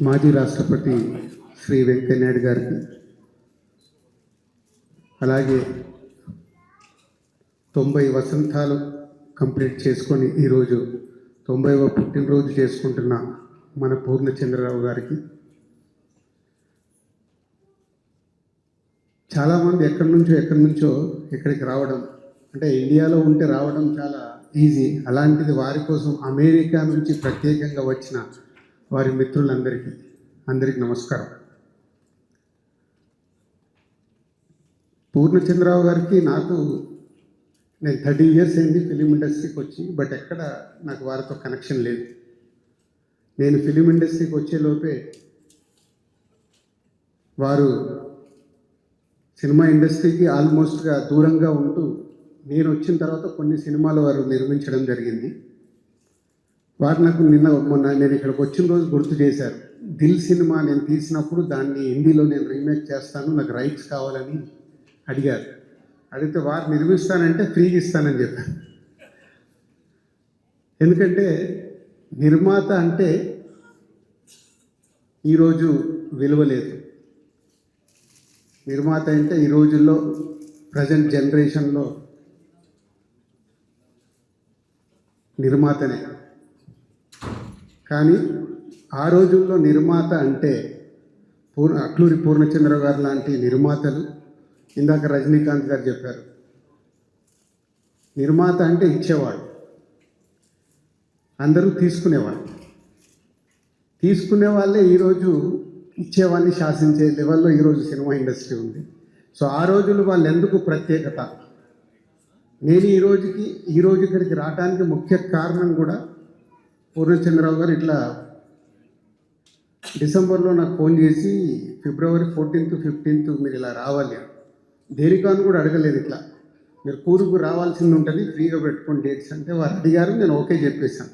మాజీ రాష్ట్రపతి శ్రీ వెంకయ్యనాయుడు గారికి అలాగే తొంభై వసంతాలు కంప్లీట్ చేసుకొని ఈరోజు తొంభైవ పుట్టినరోజు చేసుకుంటున్న మన పూర్ణచంద్రరావు గారికి. చాలామంది ఎక్కడి నుంచో ఎక్కడి నుంచో ఇక్కడికి రావడం అంటే ఇండియాలో ఉంటే రావడం చాలా ఈజీ. అలాంటిది వారి కోసం అమెరికా నుంచి ప్రత్యేకంగా వచ్చిన వారి మిత్రులందరికీ అందరికీ నమస్కారం. పూర్ణచంద్రరావు గారికి నాకు నేను థర్టీ ఇయర్స్ అయింది ఫిలిం ఇండస్ట్రీకి వచ్చి బట్ ఎక్కడ నాకు వారితో కనెక్షన్ లేదు. నేను ఫిలిం ఇండస్ట్రీకి వచ్చేలోపే వారు సినిమా ఇండస్ట్రీకి ఆల్మోస్ట్గా దూరంగా ఉంటూ నేను వచ్చిన తర్వాత కొన్ని సినిమాలు వారు నిర్మించడం జరిగింది. వారు నాకు నిన్న మొన్న నేను ఇక్కడికి వచ్చిన రోజు గుర్తు చేశారు. దిల్ సినిమా నేను తీసినప్పుడు దాన్ని హిందీలో నేను రీమేక్ చేస్తాను నాకు రైట్స్ కావాలని అడిగారు. అడిగితే వారు నిర్మిస్తానంటే ఫ్రీగా ఇస్తానని చెప్పాను ఎందుకంటే నిర్మాత అంటే ఈరోజు విలువ లేదు. నిర్మాత అంటే ఈ రోజుల్లో ప్రజెంట్ జనరేషన్లో నిర్మాతనే. కానీ ఆ రోజుల్లో నిర్మాత అంటే పూర్ణ అట్లూరి పూర్ణచంద్ర గారు లాంటి నిర్మాతలు ఇందాక రజనీకాంత్ గారు చెప్పారు. నిర్మాత అంటే ఇచ్చేవాడు. అందరూ తీసుకునేవాడు తీసుకునే వాళ్ళే ఈరోజు ఇచ్చేవాళ్ళని శాసించే లెవెల్లో ఈరోజు సినిమా ఇండస్ట్రీ ఉంది. సో ఆ రోజులు వాళ్ళు ఎందుకు ప్రత్యేకత? నేను ఈ రోజుకి ఈ రోజు ఇక్కడికి రావడానికి ముఖ్య కారణం కూడా పూర్ణచంద్రరావు గారు ఇట్లా డిసెంబర్లో నాకు ఫోన్ చేసి ఫిబ్రవరి ఫోర్టీన్త్ ఫిఫ్టీన్త్ మీరు ఇలా రావాలి అని. దేనికాను కూడా అడగలేదు ఇట్లా. మీరు కూరుకు రావాల్సింది ఉంటుంది ఫ్రీగా పెట్టుకుని డేట్స్ అంటే వారు అడిగారు నేను ఓకే చెప్పేశాను.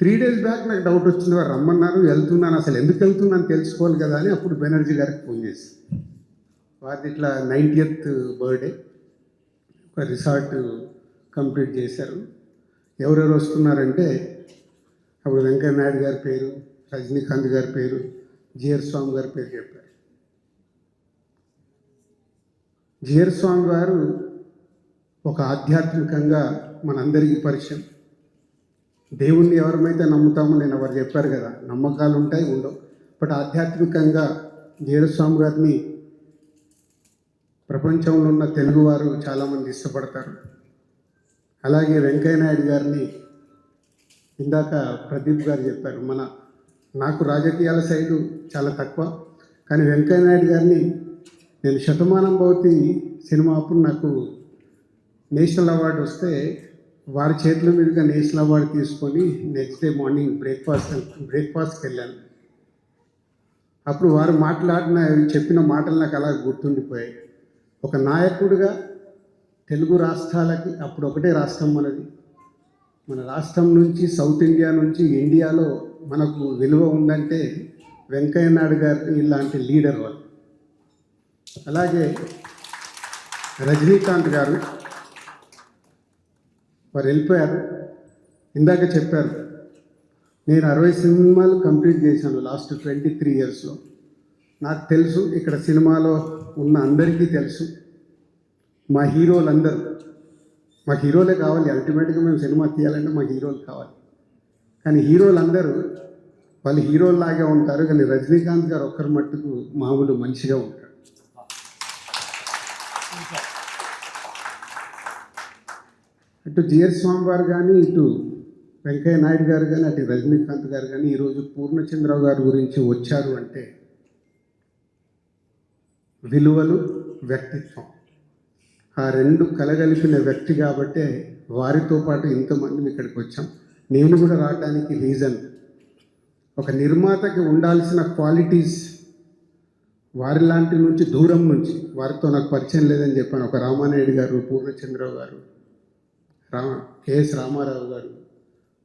త్రీ డేస్ బ్యాక్ నాకు డౌట్ వచ్చింది వారు రమ్మన్నారు వెళ్తున్నాను అసలు ఎందుకు వెళ్తున్నాను తెలుసుకోవాలి కదా అని అప్పుడు బెనర్జీ గారికి ఫోన్ చేసి. వారిది ఇట్లా నైంటీయత్ బర్త్డే ఒక రిసార్ట్ కంప్లీట్ చేశారు. ఎవరెవరు వస్తున్నారంటే అప్పుడు వెంకయ్య నాయుడు గారి పేరు రజనీకాంత్ గారి పేరు జిఆర్ స్వామి గారి పేరు చెప్పారు. జిఆర్ స్వామి గారు ఒక ఆధ్యాత్మికంగా మనందరికీ పరిచయం. దేవుణ్ణి ఎవరమైతే నమ్ముతామో నేను ఎవరు చెప్పారు కదా నమ్మకాలు ఉంటాయి ఉండవు. బట్ ఆధ్యాత్మికంగా జీరస్వామి గారిని ప్రపంచంలో ఉన్న తెలుగువారు చాలామంది ఇష్టపడతారు. అలాగే వెంకయ్య నాయుడు గారిని ఇందాక ప్రదీప్ గారు చెప్పారు మన నాకు రాజకీయాల సైడు చాలా తక్కువ కానీ వెంకయ్య నాయుడు గారిని నేను శతమానం భవతి సినిమా అప్పుడు నాకు నేషనల్ అవార్డు వస్తే వారి చేతుల మీదుగా నేషనల్ అవార్డు తీసుకొని నెక్స్ట్ డే మార్నింగ్ బ్రేక్ఫాస్ట్ బ్రేక్ఫాస్ట్కి వెళ్ళాను. అప్పుడు వారు మాట్లాడిన చెప్పిన మాటలు నాకు అలా గుర్తుండిపోయాయి. ఒక నాయకుడిగా తెలుగు రాష్ట్రాలకి అప్పుడు ఒకటే రాష్ట్రం మనది. మన రాష్ట్రం నుంచి సౌత్ ఇండియా నుంచి ఇండియాలో మనకు విలువ ఉందంటే వెంకయ్య నాయుడు గారు ఇలాంటి లీడర్ వాళ్ళు. అలాగే రజనీకాంత్ గారు వారు వెళ్ళిపోయారు. ఇందాక చెప్పారు నేను అరవై సినిమాలు కంప్లీట్ చేశాను లాస్ట్ ట్వంటీ త్రీ ఇయర్స్లో. నాకు తెలుసు ఇక్కడ సినిమాలో ఉన్న అందరికీ తెలుసు. మా హీరోలందరూ. మా హీరోలే కావాలి అల్టిమేట్గా మేము సినిమా తీయాలంటే మా హీరోలు కావాలి. కానీ హీరోలందరూ వాళ్ళు హీరోల్లాగే ఉంటారు కానీ రజనీకాంత్ గారు ఒక్కరి మట్టుకు మామూలు మనిషిగా ఉంటారు. అటు జిఎస్ స్వామి గారు కానీ ఇటు వెంకయ్య నాయుడు గారు కానీ అటు రజనీకాంత్ గారు కానీ ఈరోజు పూర్ణచంద్రరావు గారి గురించి వచ్చారు అంటే విలువలు వ్యక్తిత్వం. ఆ రెండు కలగలిపిన వ్యక్తి కాబట్టే వారితో పాటు ఇంతమంది ఇక్కడికి వచ్చాం. నేను కూడా రావడానికి రీజన్ ఒక నిర్మాతకి ఉండాల్సిన క్వాలిటీస్ వారి లాంటి నుంచి దూరం నుంచి. వారితో నాకు పరిచయం లేదని చెప్పాను. ఒక రామానాయుడు గారు పూర్ణచంద్రరావు గారు రామ కెఎస్ రామారావు గారు.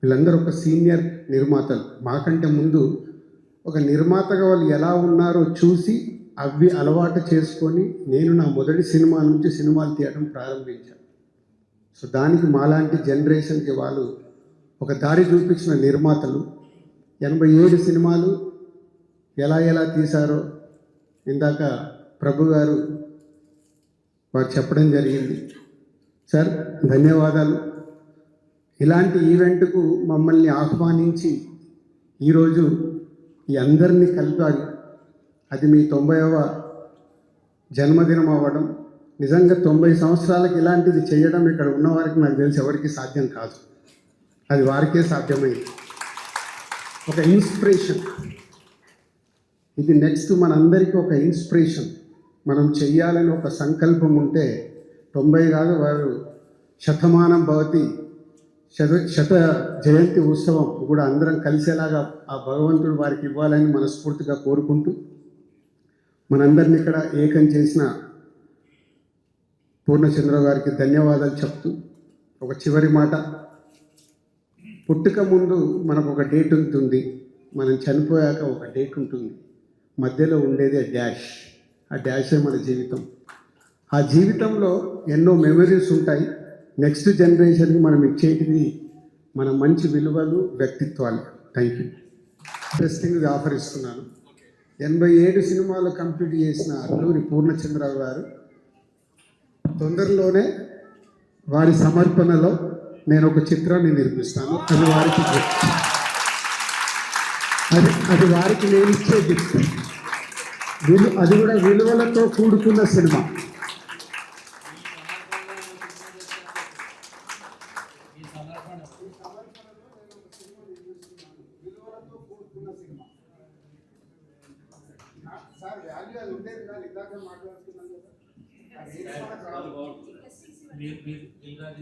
వీళ్ళందరూ ఒక సీనియర్ నిర్మాతలు. మాకంటే ముందు ఒక నిర్మాతగా వాళ్ళు ఎలా ఉన్నారో చూసి అవి అలవాటు చేసుకొని నేను నా మొదటి సినిమా నుంచి సినిమాలు తీయడం ప్రారంభించాను. సో దానికి మాలాంటి జనరేషన్కి వాళ్ళు ఒక దారి చూపించిన నిర్మాతలు ఎనభై ఏడు సినిమాలు ఎలా ఎలా తీశారో ఇందాక ప్రభు గారు వారు చెప్పడం జరిగింది. సార్ ధన్యవాదాలు. ఇలాంటి ఈవెంట్కు మమ్మల్ని ఆహ్వానించి ఈరోజు ఈ అందరినీ కలిపారు. అది మీ తొంభైవ జన్మదినం అవ్వడం. నిజంగా తొంభై సంవత్సరాలకు ఇలాంటిది చేయడం ఇక్కడ ఉన్నవారికి నాకు తెలిసి ఎవరికి సాధ్యం కాదు. అది వారికే సాధ్యమైంది. ఒక ఇన్స్పిరేషన్. ఇది నెక్స్ట్ మనందరికీ ఒక ఇన్స్పిరేషన్. మనం చెయ్యాలని ఒక సంకల్పం ఉంటే తొంభై కాదు వారు శతమానం భవతి శత శత జయంతి ఉత్సవం కూడా అందరం కలిసేలాగా ఆ భగవంతుడు వారికి ఇవ్వాలని మనస్ఫూర్తిగా కోరుకుంటూ మనందరిని ఇక్కడ ఏకం చేసిన పూర్ణచంద్ర గారికి ధన్యవాదాలు చెప్తూ ఒక చివరి మాట. పుట్టుక ముందు మనకు ఒక డేట్ ఉంటుంది. మనం చనిపోయాక ఒక డేట్ ఉంటుంది. మధ్యలో ఉండేది డ్యాష్ ఆ డ్యాషే మన జీవితం. ఆ జీవితంలో ఎన్నో మెమరీస్ ఉంటాయి. నెక్స్ట్ జనరేషన్కి మనం ఇచ్చేటివి మన మంచి విలువలు వ్యక్తిత్వాలు. థ్యాంక్ యూ ఇంట్రెస్టింగ్ ఆఫర్ ఇస్తున్నాను. ఎనభై ఏడు సినిమాలు కంప్లీట్ చేసిన అల్లూరి పూర్ణచంద్రరావు గారు తొందరలోనే వారి సమర్పణలో నేను ఒక చిత్రాన్ని నిర్మిస్తాను. అది వారికి అది అది వారికి నేను ఇచ్చే గిఫ్ట్ విలు అది కూడా విలువలతో కూడుకున్న సినిమా. మీరు మీరు దిల్రాజు